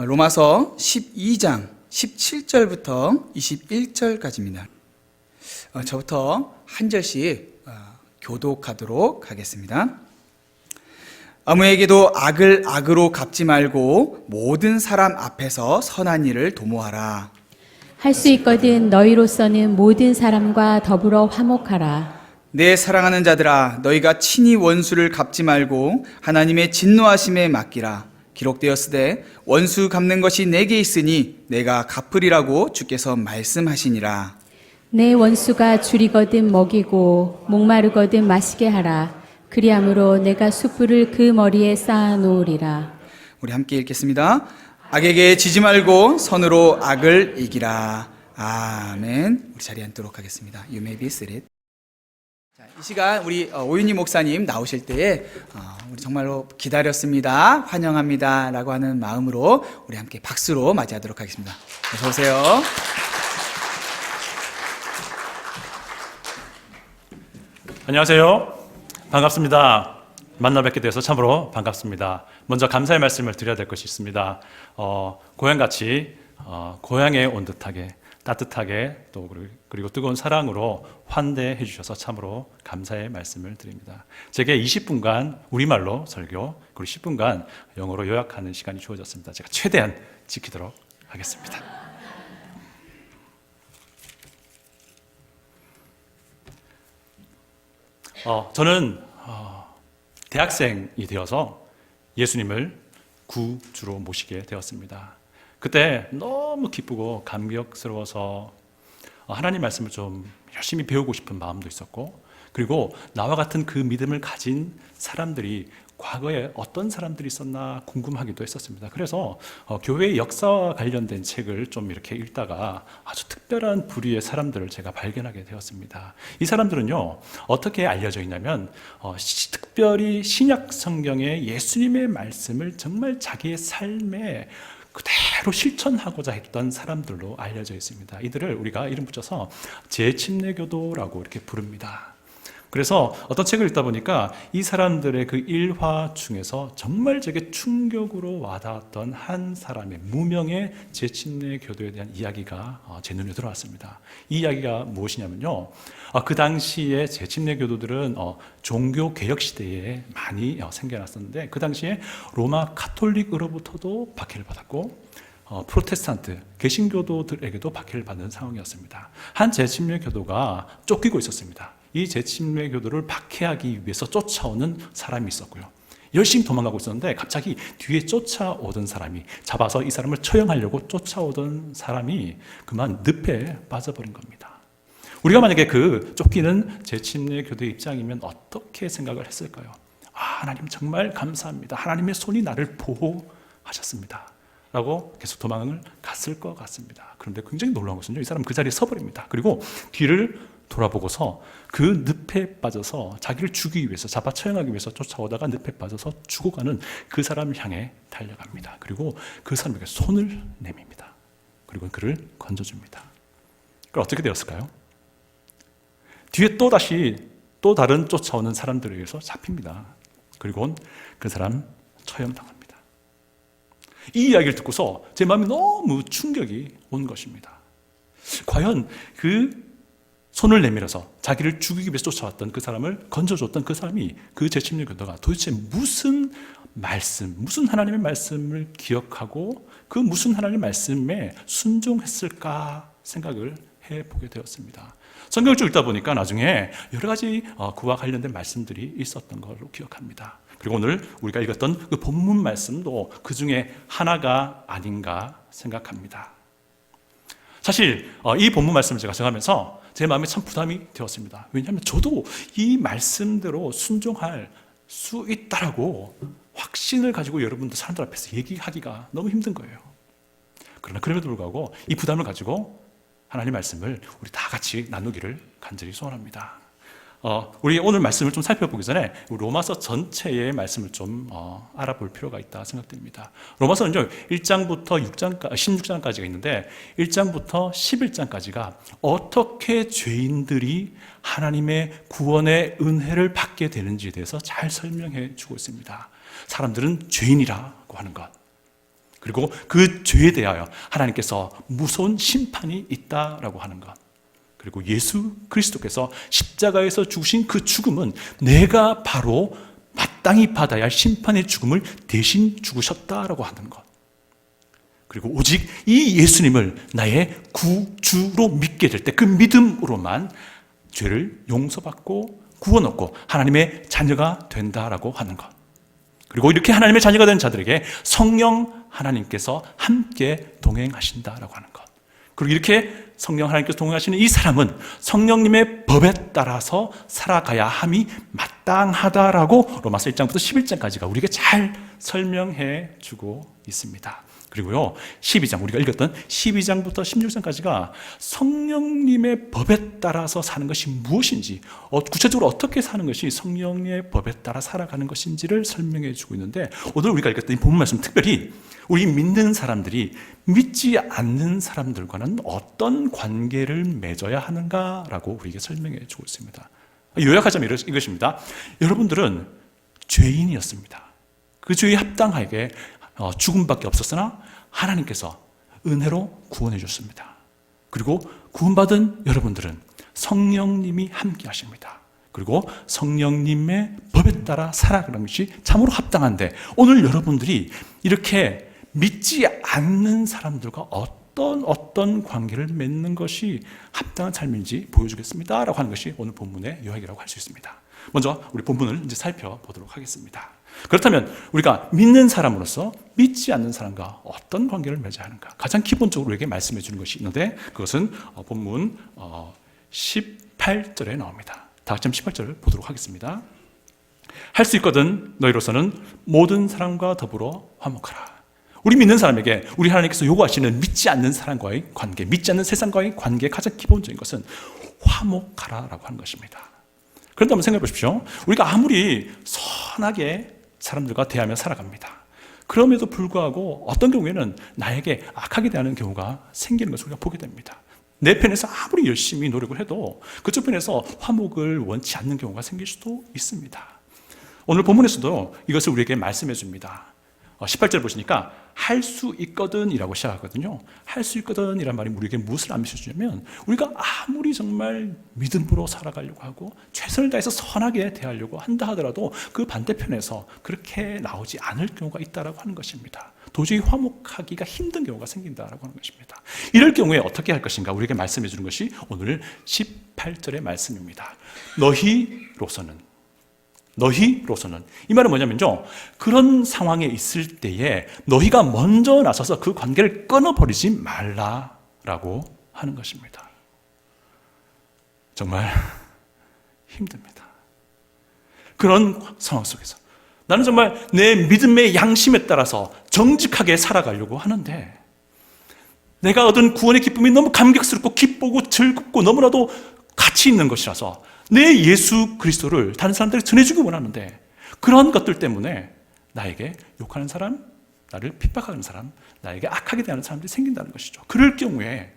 어, 로마서 12장 17절부터 21절까지입니다. 어, 저부터 한 절씩 어, 교독하도록 하겠습니다. 아무에게도 악을 악으로 갚지 말고 모든 사람 앞에서 선한 일을 도모하라. 할 수 있거든 너희로서는 모든 사람과 더불어 화목하라. 내 사랑하는 자들아 너희가 친히 원수를 갚지 말고 하나님의 진노하심에 맡기라 기록되었으되 원수 갚는 것이 내게 있으니 내가 갚으리라고 주께서 말씀하시니라. 내 원수가 줄이거든 먹이고 목마르거든 마시게 하라. 그리함으로 내가 숯불을 그 머리에 쌓아 놓으리라. 우리 함께 읽겠습니다. 악에게 지지 말고 선으로 악을 이기라. 아멘. 우리 자리에 앉도록 하겠습니다. You may be seated. 자, 이 시간 우리 어, 오윤희 목사님 나오실 때에 어, 우리 정말로 기다렸습니다 환영합니다 라고 하는 마음으로 우리 함께 박수로 맞이하도록 하겠습니다 어서 오세요 안녕하세요. 반갑습니다. 만나 뵙게 돼서 참으로 반갑습니다. 먼저 감사의 말씀을 드려야 될 것이 있습니다. 어, 고향같이 어, 고향에 온 듯하게 따뜻하게 또 그리고- 뜨거운 사랑으로 환대해 주셔서 참으로 감사의 말씀을 드립니다. 제게 20분간 우리말로 설교 그리고 10분간 영어로 요약하는 시간이 주어졌습니다. 제가 최대한 지키도록 하겠습니다. 어, 저는 어, 대학생이 되어서 예수님을 구주로 모시게 되었습니다. 그때 너무 기쁘고 감격스러워서 어, 하나님 말씀을 좀 열심히 배우고 싶은 마음도 있었고, 그리고 나와 같은 그 믿음을 가진 사람들이 과거에 어떤 사람들이 있었나 궁금하기도 했었습니다. 그래서 어, 교회의 역사와 관련된 책을 좀 이렇게 읽다가 아주 특별한 부류의 사람들을 제가 발견하게 되었습니다. 이 사람들은요 어떻게 알려져 있냐면 어, 시- 특별히 신약 성경의 예수님의 말씀을 정말 자기의 삶에 그대로 실천하고자 했던 사람들로 알려져 있습니다. 이들을 우리가 이름 붙여서 제침례교도라고 이렇게 부릅니다. 그래서 어떤 책을 읽다 보니까 이 사람들의 그 일화 중에서 정말 제게 충격으로 와닿았던 한 사람의 무명의 제침례 교도에 대한 이야기가 어, 제 눈에 들어왔습니다. 이 이야기가 무엇이냐면요. 어, 그 당시에 제침례 교도들은 어, 종교 개혁 시대에 많이 어, 생겨났었는데 그 당시에 로마 카톨릭으로부터도 박해를 받았고 어, 프로테스탄트 개신교도들에게도 박해를 받는 상황이었습니다. 한 재침례 교도가 쫓기고 있었습니다. 이 재침례 교도를 박해하기 위해서 쫓아오는 사람이 있었고요. 열심히 도망가고 있었는데 갑자기 뒤에 쫓아오던 사람이 잡아서 이 사람을 처형하려고 쫓아오던 사람이 그만 늪에 빠져버린 겁니다. 우리가 만약에 그 쫓기는 재침례 교도의 입장이면 어떻게 생각을 했을까요? 아, 하나님 정말 감사합니다. 하나님의 손이 나를 보호하셨습니다. 라고 계속 도망을 갔을 것 같습니다. 그런데 굉장히 놀라운 것은요, 이 사람 그 자리에 서버립니다. 그리고 뒤를 돌아보고서 그 늪에 빠져서 자기를 죽이기 위해서 잡아 처형하기 위해서 쫓아오다가 늪에 빠져서 죽어가는 그 사람을 향해 달려갑니다. 그리고 그 사람에게 손을 내밉니다. 그리고 그를 건져줍니다. 그럼 어떻게 되었을까요? 뒤에 또 다시 또 다른 쫓아오는 사람들에 의해서 잡힙니다. 그리고 그 사람 처형당합니다. 이 이야기를 듣고서 제 마음에 너무 충격이 온 것입니다. 과연 그 손을 내밀어서 자기를 죽이기 위해서 쫓아왔던 그 사람을 건져줬던 그 사람이 그 재침례 교도가 도대체 무슨 말씀, 무슨 하나님의 말씀을 기억하고 그 무슨 하나님의 말씀에 순종했을까 생각을 해보게 되었습니다. 성경을 쭉 읽다 보니까 나중에 여러 가지 어, 그와 관련된 말씀들이 있었던 걸로 기억합니다. 그리고 오늘 우리가 읽었던 그 본문 말씀도 그 중에 하나가 아닌가 생각합니다. 사실 어, 이 본문 말씀을 제가 정하면서 제 마음에 참 부담이 되었습니다. 왜냐하면 저도 이 말씀대로 순종할 수 있다라고 확신을 가지고 여러분들 사람들 앞에서 얘기하기가 너무 힘든 거예요. 그러나 그럼에도 불구하고 이 부담을 가지고 하나님 말씀을 우리 다 같이 나누기를 간절히 소원합니다. 어, 우리 오늘 말씀을 좀 살펴보기 전에 로마서 전체의 말씀을 좀 어, 알아볼 필요가 있다 생각됩니다. 로마서는요 1장부터 6장, 16장까지가 있는데 1장부터 11장까지가 어떻게 죄인들이 하나님의 구원의 은혜를 받게 되는지에 대해서 잘 설명해 주고 있습니다. 사람들은 죄인이라고 하는 것, 그리고 그 죄에 대하여 하나님께서 무서운 심판이 있다라고 하는 것. 그리고 예수 그리스도께서 십자가에서 죽으신 그 죽음은 내가 바로 마땅히 받아야 할 심판의 죽음을 대신 죽으셨다라고 하는 것. 그리고 오직 이 예수님을 나의 구주로 믿게 될 때 그 믿음으로만 죄를 용서받고 구원 얻고 하나님의 자녀가 된다라고 하는 것. 그리고 이렇게 하나님의 자녀가 된 자들에게 성령 하나님께서 함께 동행하신다라고 하는 것. 그리고 이렇게 성령 하나님께서 동행하시는 이 사람은 성령님의 법에 따라서 살아가야 함이 마땅하다라고 로마서 1장부터 11장까지가 우리에게 잘 설명해 주고 있습니다. 그리고요, 12장, 우리가 읽었던 12장부터 16장까지가 성령님의 법에 따라서 사는 것이 무엇인지, 어, 구체적으로 어떻게 사는 것이 성령의 법에 따라 살아가는 것인지를 설명해 주고 있는데, 오늘 우리가 읽었던 이 본문 말씀 특별히 우리 믿는 사람들이 믿지 않는 사람들과는 어떤 관계를 맺어야 하는가라고 우리에게 설명해 주고 있습니다. 요약하자면 이것입니다. 여러분들은 죄인이었습니다. 그 죄에 합당하게 어, 죽음밖에 없었으나 하나님께서 은혜로 구원해 줬습니다. 그리고 구원받은 여러분들은 성령님이 함께 하십니다. 그리고 성령님의 법에 따라 살아가는 것이 참으로 합당한데 오늘 여러분들이 이렇게 믿지 않는 사람들과 어떤 어떤 관계를 맺는 것이 합당한 삶인지 보여주겠습니다. 라고 하는 것이 오늘 본문의 요약이라고 할 수 있습니다. 먼저 우리 본문을 이제 살펴보도록 하겠습니다. 그렇다면 우리가 믿는 사람으로서 믿지 않는 사람과 어떤 관계를 맺어야 하는가? 가장 기본적으로 우리에게 말씀해 주는 것이 있는데 그것은 어, 본문 18절에 나옵니다. 다 같이 18절을 보도록 하겠습니다. 할 수 있거든 너희로서는 모든 사람과 더불어 화목하라. 우리 믿는 사람에게 우리 하나님께서 요구하시는 믿지 않는 사람과의 관계, 믿지 않는 세상과의 관계 가장 기본적인 것은 화목하라라고 하는 것입니다. 그런데 한번 생각해 보십시오. 우리가 아무리 선하게 사람들과 대하며 살아갑니다. 그럼에도 불구하고 어떤 경우에는 나에게 악하게 대하는 경우가 생기는 것을 우리가 보게 됩니다. 내 편에서 아무리 열심히 노력을 해도 그쪽 편에서 화목을 원치 않는 경우가 생길 수도 있습니다. 오늘 본문에서도 이것을 우리에게 말씀해 줍니다. 18절 보시니까 할 수 있거든 이라고 시작하거든요. 할 수 있거든 이란 말이 우리에게 무엇을 암시해 주냐면 우리가 아무리 정말 믿음으로 살아가려고 하고 최선을 다해서 선하게 대하려고 한다 하더라도 그 반대편에서 그렇게 나오지 않을 경우가 있다라고 하는 것입니다. 도저히 화목하기가 힘든 경우가 생긴다라고 하는 것입니다. 이럴 경우에 어떻게 할 것인가 우리에게 말씀해 주는 것이 오늘 18절의 말씀입니다. 너희로서는 너희로서는 이 말은 뭐냐면요 그런 상황에 있을 때에 너희가 먼저 나서서 그 관계를 끊어버리지 말라라고 하는 것입니다. 정말 힘듭니다. 그런 상황 속에서 나는 정말 내 믿음의 양심에 따라서 정직하게 살아가려고 하는데 내가 얻은 구원의 기쁨이 너무 감격스럽고 기쁘고 즐겁고 너무나도 가치 있는 것이라서 내 예수 그리스도를 다른 사람들에게 전해주기 원하는데 그런 것들 때문에 나에게 욕하는 사람, 나를 핍박하는 사람, 나에게 악하게 대하는 사람들이 생긴다는 것이죠. 그럴 경우에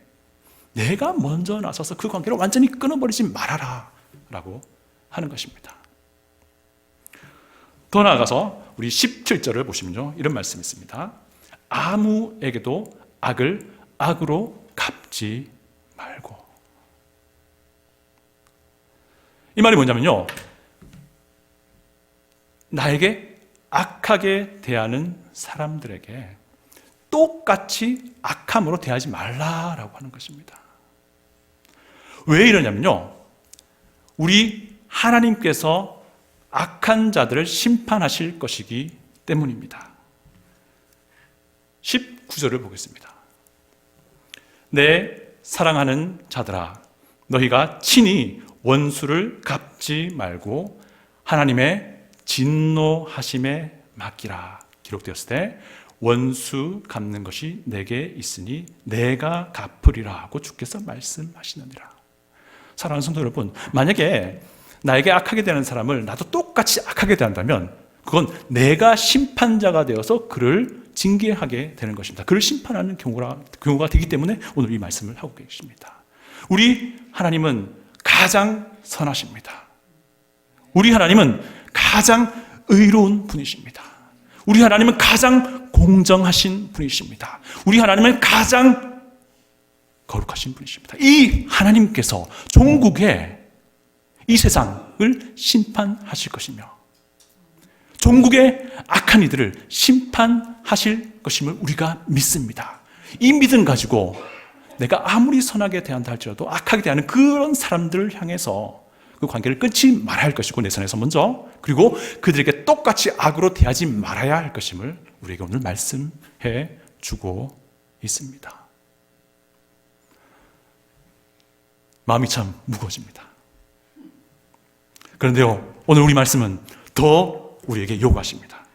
내가 먼저 나서서 그 관계를 완전히 끊어버리지 말아라 라고 하는 것입니다. 더 나아가서 우리 17절을 보시면요. 이런 말씀이 있습니다. 아무에게도 악을 악으로 갚지 말고. 이 말이 뭐냐면요. 나에게 악하게 대하는 사람들에게 똑같이 악함으로 대하지 말라라고 하는 것입니다. 왜 이러냐면요. 우리 하나님께서 악한 자들을 심판하실 것이기 때문입니다. 19절을 보겠습니다. 내 사랑하는 자들아, 너희가 친히 원수를 갚지 말고 하나님의 진노하심에 맡기라. 기록되었을 때 원수 갚는 것이 내게 있으니 내가 갚으리라 하고 주께서 말씀하시느니라. 사랑하는 성도 여러분, 만약에 나에게 악하게 되는 사람을 나도 똑같이 악하게 대한다면 그건 내가 심판자가 되어서 그를 징계하게 되는 것입니다. 그를 심판하는 경우가, 되기 때문에 오늘 이 말씀을 하고 계십니다. 우리 하나님은 가장 선하십니다. 우리 하나님은 가장 의로운 분이십니다. 우리 하나님은 가장 공정하신 분이십니다. 우리 하나님은 가장 거룩하신 분이십니다. 이 하나님께서 종국에 이 세상을 심판하실 것이며 종국의 악한 이들을 심판하실 것임을 우리가 믿습니다. 이 믿음 가지고 내가 아무리 선하게 대한다 할지라도 악하게 대하는 그런 사람들을 향해서 그 관계를 끊지 말아야 할 것이고 내 선에서 먼저 그리고 그들에게 똑같이 악으로 대하지 말아야 할 것임을 우리에게 오늘 말씀해 주고 있습니다. 마음이 참 무거워집니다. 그런데요, 오늘 우리 말씀은 더 우리에게 요구하십니다.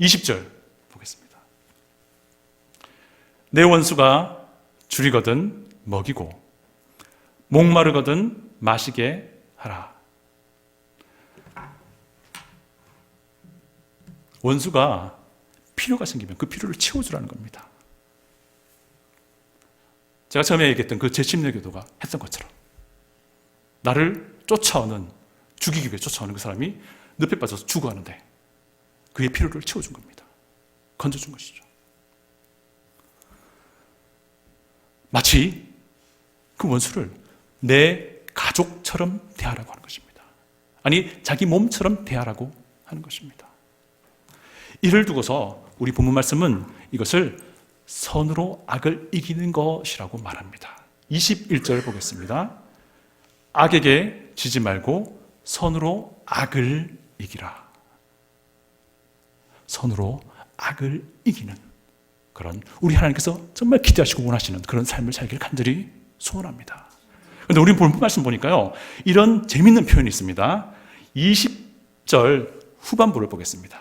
20절 보겠습니다. 내 원수가 줄이거든 먹이고, 목마르거든 마시게 하라. 원수가 필요가 생기면 그 필요를 채워주라는 겁니다. 제가 처음에 얘기했던 그 제10내 교도가 했던 것처럼 나를 쫓아오는 죽이기 위해 쫓아오는 그 사람이 늪에 빠져서 죽어가는데 그의 필요를 채워준 겁니다. 건져준 것이죠. 마치 그 원수를 내 가족처럼 대하라고 하는 것입니다. 아니, 자기 몸처럼 대하라고 하는 것입니다. 이를 두고서 우리 본문 말씀은 이것을 선으로 악을 이기는 것이라고 말합니다. 21절 보겠습니다. 악에게 지지 말고 선으로 악을 이기라. 선으로 악을 이기는 그런 우리 하나님께서 정말 기대하시고 원하시는 그런 삶을 살기를 간절히 소원합니다. 그런데 우리 본문 말씀 보니까요, 이런 재밌는 표현이 있습니다. 20절 후반부를 보겠습니다.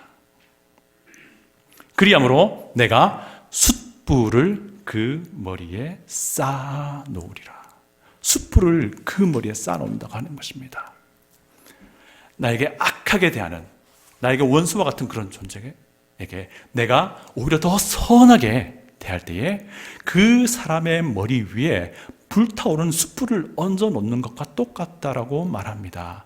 그리함으로 내가 숯불을 그 머리에 쌓아 놓으리라. 숯불을 그 머리에 쌓아 놓는다고 하는 것입니다. 나에게 악하게 대하는 나에게 원수와 같은 그런 존재에 게 내가 오히려 더 선하게 대할 때에 그 사람의 머리 위에 불타오르는 숯불을 얹어 놓는 것과 똑같다라고 말합니다.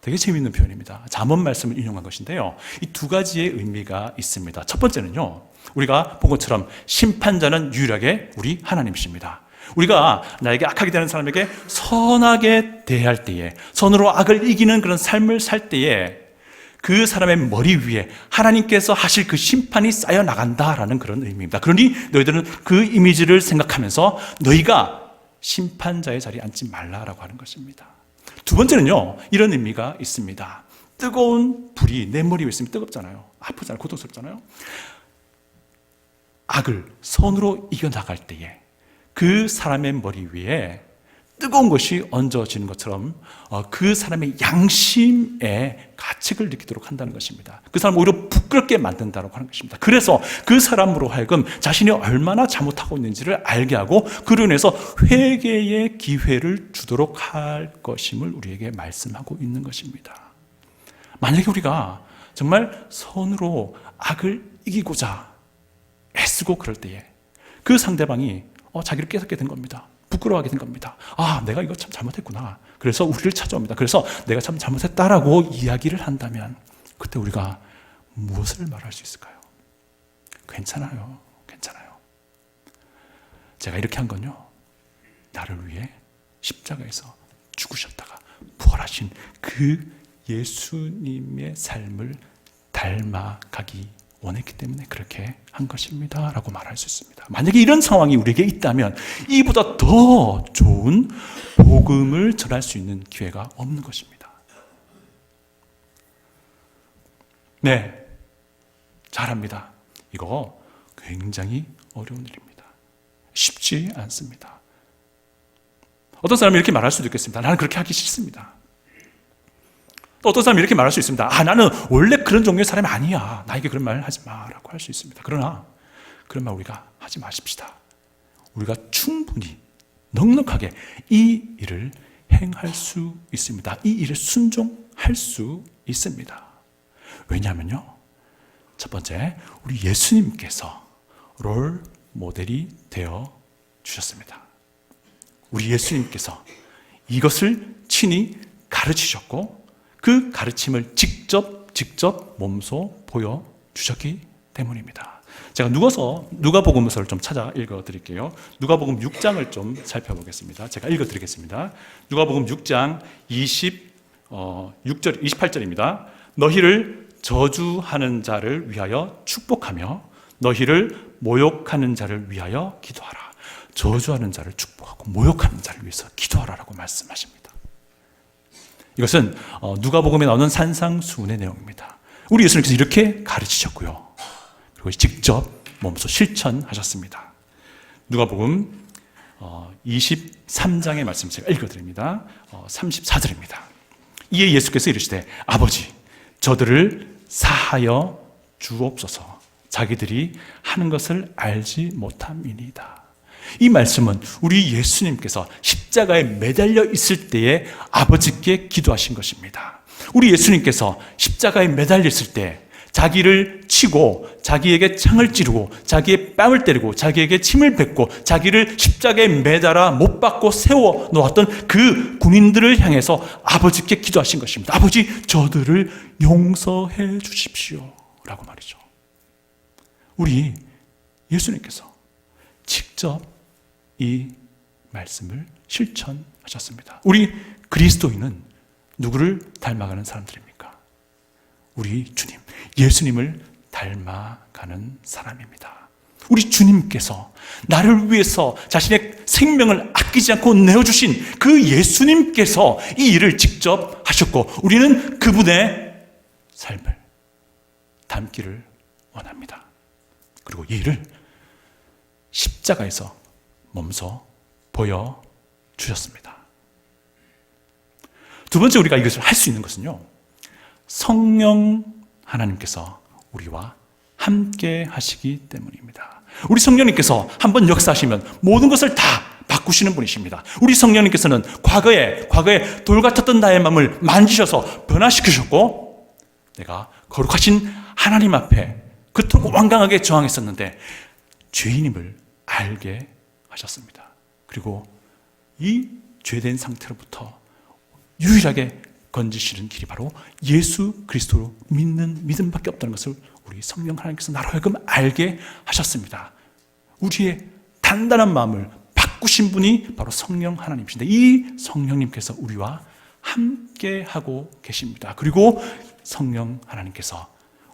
되게 재미있는 표현입니다. 잠언 말씀을 인용한 것인데요. 이 두 가지의 의미가 있습니다. 첫 번째는요. 우리가 본 것처럼 심판자는 유일하게 우리 하나님이십니다. 우리가 나에게 악하게 되는 사람에게 선하게 대할 때에 선으로 악을 이기는 그런 삶을 살 때에 그 사람의 머리 위에 하나님께서 하실 그 심판이 쌓여 나간다라는 그런 의미입니다. 그러니 너희들은 그 이미지를 생각하면서 너희가 심판자의 자리에 앉지 말라라고 하는 것입니다. 두 번째는요, 이런 의미가 있습니다. 뜨거운 불이 내 머리 위에 있으면 뜨겁잖아요. 아프잖아요. 고통스럽잖아요. 악을 선으로 이겨나갈 때에 그 사람의 머리 위에 뜨거운 것이 얹어지는 것처럼 어, 그 사람의 양심에 가책을 느끼도록 한다는 것입니다. 그 사람을 오히려 부끄럽게 만든다고 하는 것입니다. 그래서 그 사람으로 하여금 자신이 얼마나 잘못하고 있는지를 알게 하고 그로 인해서 회개의 기회를 주도록 할 것임을 우리에게 말씀하고 있는 것입니다. 만약에 우리가 정말 선으로 악을 이기고자 애쓰고 그럴 때에 그 상대방이 어, 자기를 깨닫게 된 겁니다. 부끄러워하게 된 겁니다. 아, 내가 이거 참 잘못했구나. 그래서 우리를 찾아옵니다. 그래서 내가 참 잘못했다라고 이야기를 한다면 그때 우리가 무엇을 말할 수 있을까요? 괜찮아요. 괜찮아요. 제가 이렇게 한 건요. 나를 위해 십자가에서 죽으셨다가 부활하신 그 예수님의 삶을 닮아가기 원했기 때문에 그렇게 한 것입니다. 라고 말할 수 있습니다. 만약에 이런 상황이 우리에게 있다면 이보다 더 좋은 복음을 전할 수 있는 기회가 없는 것입니다. 네. 잘합니다. 이거 굉장히 어려운 일입니다. 쉽지 않습니다. 어떤 사람이 이렇게 말할 수도 있겠습니다. 나는 그렇게 하기 싫습니다. 또 어떤 사람이 이렇게 말할 수 있습니다. 아, 나는 원래 그런 종류의 사람이 아니야. 나에게 그런 말을 하지 마. 라고 할 수 있습니다. 그러나 그런 말 우리가 하지 마십시다. 우리가 충분히 넉넉하게 이 일을 행할 수 있습니다. 이 일에 순종할 수 있습니다. 왜냐하면요. 첫 번째, 우리 예수님께서 롤 모델이 되어 주셨습니다. 우리 예수님께서 이것을 친히 가르치셨고 그 가르침을 직접 직접 몸소 보여 주셨기 때문입니다. 제가 누가서 누가복음서를 좀 찾아 읽어 드릴게요. 누가복음 6장을 좀 살펴보겠습니다. 제가 읽어 드리겠습니다. 누가복음 6장 20 어, 6절 28절입니다. 너희를 저주하는 자를 위하여 축복하며 너희를 모욕하는 자를 위하여 기도하라. 저주하는 자를 축복하고 모욕하는 자를 위해서 기도하라라고 말씀하십니다. 이것은 어, 누가복음에 나오는 산상수훈의 내용입니다. 우리 예수님께서 이렇게 가르치셨고요. 그리고 직접 몸소 실천하셨습니다. 누가복음 23장의 말씀 제가 읽어드립니다. 34절입니다. 이에 예수께서 이르시되 아버지 저들을 사하여 주옵소서 자기들이 하는 것을 알지 못함이니이다. 이 말씀은 우리 예수님께서 십자가에 매달려 있을 때에 아버지께 기도하신 것입니다. 우리 예수님께서 십자가에 매달려 있을 때 자기를 치고 자기에게 창을 찌르고 자기의 뺨을 때리고 자기에게 침을 뱉고 자기를 십자가에 매달아 못 박고 세워 놓았던 그 군인들을 향해서 아버지께 기도하신 것입니다. 아버지 저들을 용서해 주십시오. 라고 말이죠. 우리 예수님께서 직접 이 말씀을 실천하셨습니다. 우리 그리스도인은 누구를 닮아가는 사람들입니까? 우리 주님, 예수님을 닮아가는 사람입니다. 우리 주님께서 나를 위해서 자신의 생명을 아끼지 않고 내어주신 그 예수님께서 이 일을 직접 하셨고 우리는 그분의 삶을 닮기를 원합니다. 그리고 이 일을 십자가에서 몸소 보여 주셨습니다. 두 번째 우리가 이것을 할 수 있는 것은요. 성령 하나님께서 우리와 함께 하시기 때문입니다. 우리 성령님께서 한번 역사하시면 모든 것을 다 바꾸시는 분이십니다. 우리 성령님께서는 과거에 과거에 돌 같았던 나의 마음을 만지셔서 변화시키셨고 내가 거룩하신 하나님 앞에 그토록 완강하게 저항했었는데 죄인임을 알게 하셨습니다. 그리고 이 죄된 상태로부터 유일하게 건지시는 길이 바로 예수 그리스도로 믿는 믿음밖에 없다는 것을 우리 성령 하나님께서 나로 하여금 알게 하셨습니다. 우리의 단단한 마음을 바꾸신 분이 바로 성령 하나님이신데 이 성령님께서 우리와 함께 하고 계십니다. 그리고 성령 하나님께서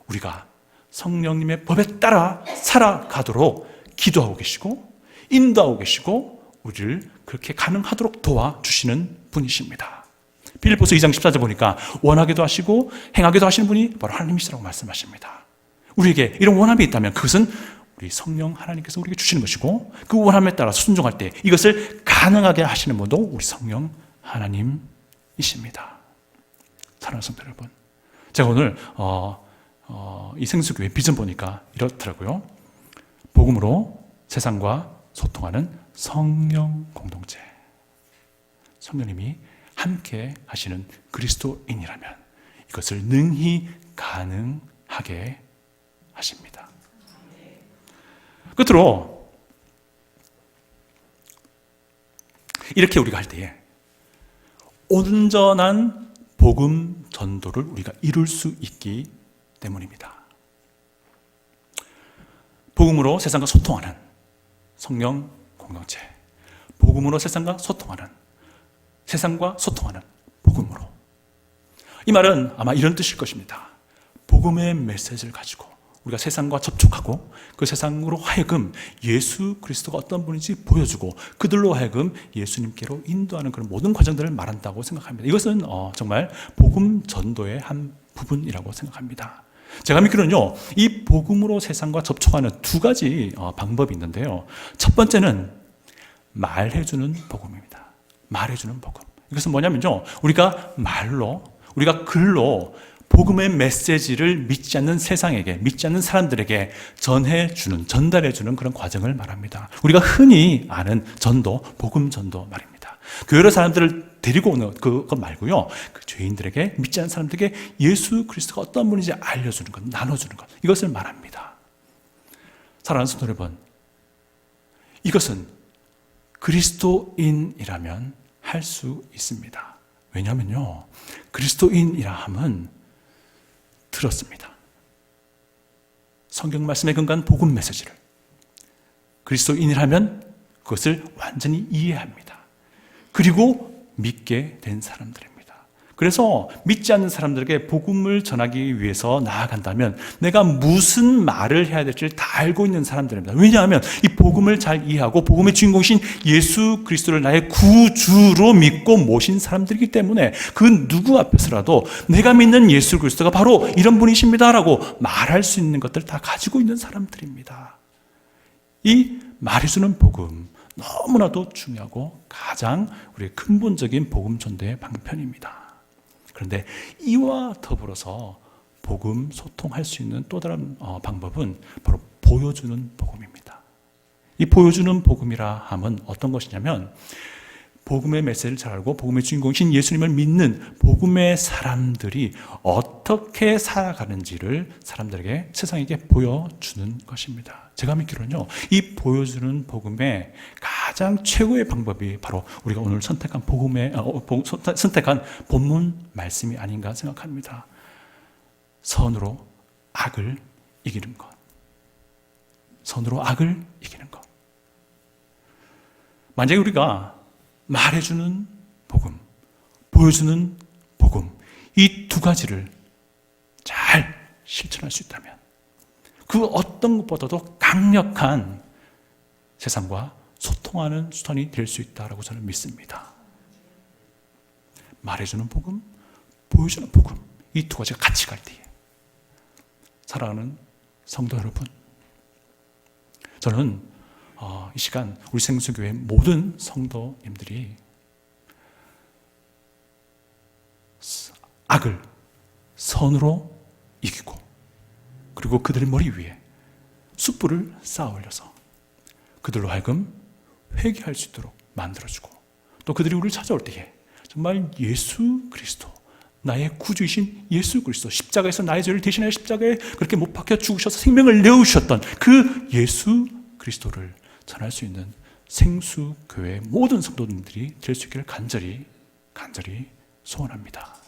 우리가 성령님의 법에 따라 살아가도록 기도하고 계시고 인도하고 계시고 우리를 그렇게 가능하도록 도와주시는 분이십니다. 빌립보서 2장 14절 보니까 원하기도 하시고 행하기도 하시는 분이 바로 하나님이시라고 말씀하십니다. 우리에게 이런 원함이 있다면 그것은 우리 성령 하나님께서 우리에게 주시는 것이고 그 원함에 따라 순종할 때 이것을 가능하게 하시는 분도 우리 성령 하나님이십니다. 사랑하는 성도 여러분, 제가 오늘 어, 어, 이 생수교회 비전 보니까 이렇더라고요. 복음으로 세상과 소통하는 성령 공동체. 성령님이 함께 하시는 그리스도인이라면 이것을 능히 가능하게 하십니다. 끝으로 이렇게 우리가 할 때에 온전한 복음 전도를 우리가 이룰 수 있기 때문입니다. 복음으로 세상과 소통하는 성령 공동체, 복음으로 세상과 소통하는 세상과 소통하는 복음으로. 이 말은 아마 이런 뜻일 것입니다. 복음의 메시지를 가지고 우리가 세상과 접촉하고 그 세상으로 하여금 예수 그리스도가 어떤 분인지 보여주고 그들로 하여금 예수님께로 인도하는 그런 모든 과정들을 말한다고 생각합니다. 이것은 어, 정말 복음 전도의 한 부분이라고 생각합니다. 제가 믿기로는요, 이 복음으로 세상과 접촉하는 두 가지 어, 방법이 있는데요. 첫 번째는 말해주는 복음입니다. 말해주는 복음. 이것은 뭐냐면요, 우리가 말로, 우리가 글로 복음의 메시지를 믿지 않는 세상에게, 믿지 않는 사람들에게 전해주는, 전달해주는 그런 과정을 말합니다. 우리가 흔히 아는 전도, 복음 전도 말입니다. 교회로 사람들을 데리고 오는 그것 말고요. 그 죄인들에게, 믿지 않는 사람들에게 예수 그리스도가 어떤 분인지 알려주는 것, 나눠주는 것. 이것을 말합니다. 사랑하는 성도 여러분, 이것은 그리스도인이라면 할 수 있습니다. 왜냐하면요, 그리스도인이라 함은 들었습니다. 성경 말씀에 근거한 복음 메시지를 그리스도인이라면 그것을 완전히 이해합니다. 그리고 믿게 된 사람들입니다. 그래서 믿지 않는 사람들에게 복음을 전하기 위해서 나아간다면 내가 무슨 말을 해야 될지를 다 알고 있는 사람들입니다. 왜냐하면 이 복음을 잘 이해하고 복음의 주인공이신 예수 그리스도를 나의 구주로 믿고 모신 사람들이기 때문에 그 누구 앞에서라도 내가 믿는 예수 그리스도가 바로 이런 분이십니다라고 말할 수 있는 것들을 다 가지고 있는 사람들입니다. 이 말해주는 복음 너무나도 중요하고 가장 우리의 근본적인 복음 전도의 방편입니다. 그런데 이와 더불어서 복음 소통할 수 있는 또 다른 어, 방법은 바로 보여주는 복음입니다. 이 보여주는 복음이라 함은 어떤 것이냐면 복음의 메시지를 잘 알고 복음의 주인공이신 예수님을 믿는 복음의 사람들이 어떻게 살아가는지를 사람들에게 세상에게 보여주는 것입니다. 제가 믿기로는요, 이 보여주는 복음의 가장 최고의 방법이 바로 우리가 오늘 선택한 복음의 어, 복- 선택- 선택한 본문 말씀이 아닌가 생각합니다. 선으로 악을 이기는 것. 선으로 악을 이기는 것. 만약에 우리가 말해주는 복음, 보여주는 복음, 이 두 가지를 잘 실천할 수 있다면 그 어떤 것보다도 강력한 세상과 소통하는 수단이 될 수 있다라고 저는 믿습니다. 말해주는 복음, 보여주는 복음, 이 두 가지가 같이 갈 때에 사랑하는 성도 여러분, 저는 어, 이 시간 우리 생수교회 모든 성도님들이 스- 악을 선으로 이기고 그리고 그들의 머리 위에 숯불을 쌓아 올려서 그들로 하여금 회개할 수 있도록 만들어주고 또 그들이 우리를 찾아올 때에 정말 예수 그리스도 나의 구주이신 예수 그리스도 십자가에서 나의 죄를 대신하여 십자가에 그렇게 못 박혀 죽으셔서 생명을 내어주셨던 그 예수 그리스도를 전할 수 있는 생수 교회 모든 성도님들이 될 수 있기를 간절히 간절히 소원합니다.